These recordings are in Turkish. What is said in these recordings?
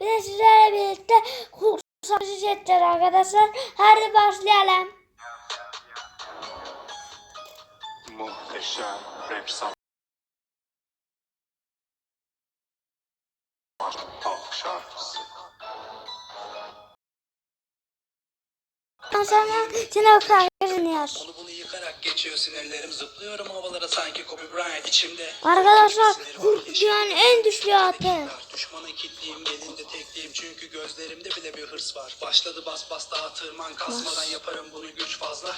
Bir de sizlerle birlikte savaşı edeceğiz arkadaşlar. Hadi başlayalım. Muhteşem rap şarkısı. Ondan sonra Sinan Oktar dinliyor. Onu bunu yıkarak geçiyor sinirlerim zıplıyorum havalara sanki Kobe Bryant içimde. Arkadaşlar dünyanın en güçlü atı. Düşmana kilitliyim gelinde tekliyim çünkü gözlerimde bile bir hırs var. Başladı bas bas daha tırman kasmadan yaparım bunu güç fazla.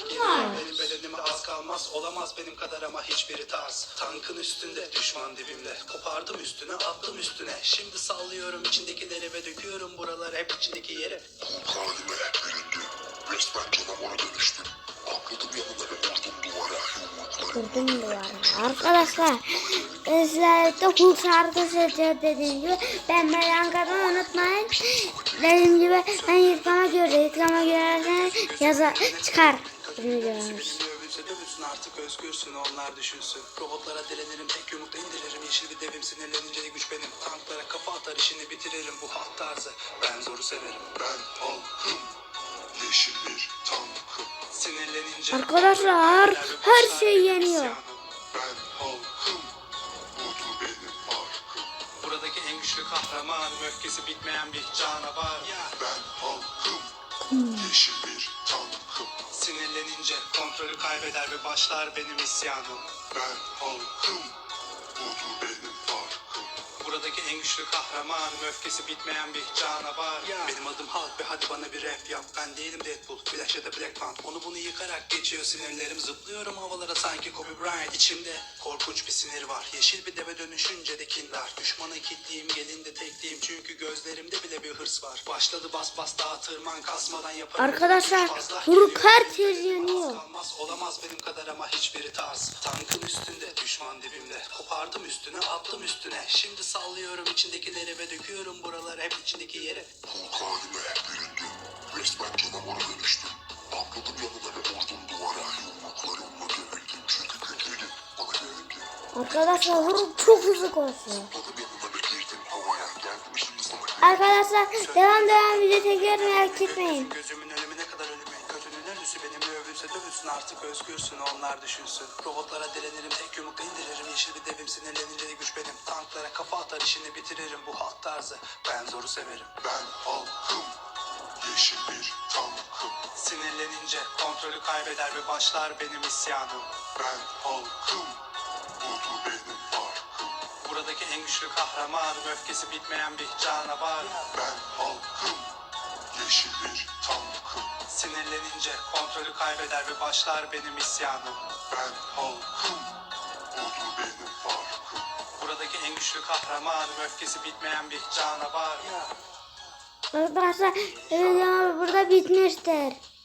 Benim bedenime az kalmaz olamaz benim kadar ama hiçbiri tarz. Tankın üstünde düşman dibimde kopardım üstüne attım üstüne. Şimdi sallıyorum içindekileri ve döküyorum buraları hep içindeki yere. Büründüm. Resmen canavara dönüştüm. Atladım yanına ve vurdum duvara. Yumruklarım Kurdum duvarı. Arkadaşlar ben sizlerle de hukuk şarkısı edeceğiz dediğim gibi. Ben Melankar'ı unutmayın. Dediğim gibi ben yüklama göre yüklama göre yaza çıkar. Dövülsün artık özgürsün onlar düşünsün Robotlara direnirim tek yumrukla indiririm Yeşil bir devim sinirlenince de güç benim Tanklara kafa atar işini bitiririm bu halk tarzı Ben zoru severim ben halkım. Yeşil bir tankım. Sinirlenince Arkadaşlar her şey yeniyor. Ben halkım. Budur benim farkım. Buradaki en güçlü kahraman Öfkesi bitmeyen bir canavar. Ben halkım. Yeşil bir tankım. Sinirlenince kontrolü kaybeder ve başlar benim isyanım Ben halkım. Budur benim. Buradaki en güçlü kahraman Öfkesi bitmeyen bir canavar. Benim adım Hulk ve hadi bana bir rap yap. Ben değilim Deadpool, Flash ya da Black Panther. Onu bunu yıkarak geçiyor sinirlerim. Zıplıyorum havalara sanki Kobe Bryant. İçimde korkunç bir sinir var. Yeşil bir deve dönüşünce de kindar. Düşmana kilitliyim gelinde tekliyim. Çünkü gözlerimde bile bir hırs var. Başladı bas bas daha tırman kasmadan yaparım. Arkadaşlar, yeniyor. az kalmaz olamaz benim kadar ama hiçbiri tarz. Tankın üstünde düşman dibimde. Kopardım üstüne attım üstüne. Şimdi sallıyorum içindekileri ve döküyorum buralar hep içindeki yere Hulk halime büründüm. Resmen canavara dönüştüm. Atladım yanına ve vurdum duvara. Yumruklarımla gerildim. Çünkü güçlüydüm. Bana gerildi. Arkadaşlar Hulk çok hızlı koşuyor. Atladım yanına ve girdim havaya. Geldim şimdi sana geri. Arkadaşlar devam devam video tekrar merak etmeyin. Gözümün ölümü ne kadar ölümü Kötünün ölüsü benimle övülse dövülsün artık özgürsün onlar düşünsün Robotlara direnirim Yeşil bir devim sinirlenince de güç benim Tanklara kafa atar işini bitiririm bu halk tarzı Ben zoru severim Ben halkım. Yeşil bir tankım. Sinirlenince kontrolü kaybeder ve başlar benim isyanım Ben halkım. Budur benim farkım. Buradaki en güçlü kahraman Öfkesi bitmeyen bir canavar Ben halkım. Yeşil bir tankım. Sinirlenince kontrolü kaybeder ve başlar benim isyanım Ben halkım. Budur benim güçlü kahraman Öfkesi bitmeyen bir canavar Arkadaşlar video burada bitmiştir.